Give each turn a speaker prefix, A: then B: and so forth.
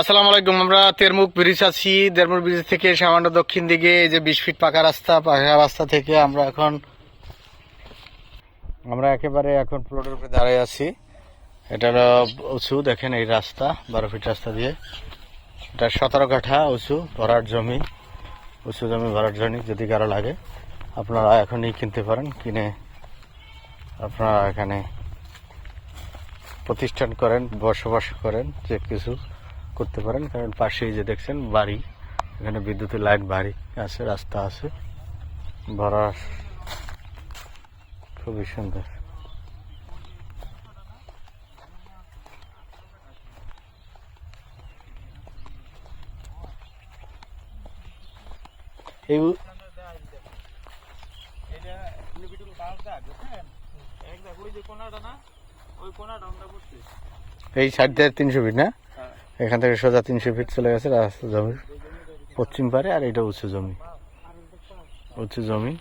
A: আসসালামু আলাইকুম। আমরা তেরমুখ ব্রিজ আছি। তেরমুখ ব্রিজ থেকে সামান্য দক্ষিণ দিকে এই যে বিশ ফিট পাকা রাস্তা পাকা রাস্তা থেকে আমরা এখন আমরা একেবারে এখন প্লটের উপরে দাঁড়িয়ে আছি। এটা হলো উঁচু, দেখেন এই রাস্তা, বারো ফিট রাস্তা দিয়ে। এটা সতেরো কাঠা উঁচু, ভরাট জমি। উঁচু জমি, ভরাট জমি, যদি কারও লাগে, আপনারা এখনই কিনতে পারেন। কিনে আপনারা এখানে প্রতিষ্ঠান করেন, বসবাস করেন, যে কিছু করতে পারেন, কারণ পাশেই যে দেখছেন বাড়ি, এখানে বিদ্যুতের লাইট বাড়ি আছে, রাস্তা আছে, ভরা খুবই সুন্দর। এই এই সাইড দিয়ে তিনশো ফিট, না? এখান থেকে সোজা তিনশো ফিট চলে গেছে রাস্তা জমির, পশ্চিম পারে আর এটা উঁচু জমি। উঁচু জমি।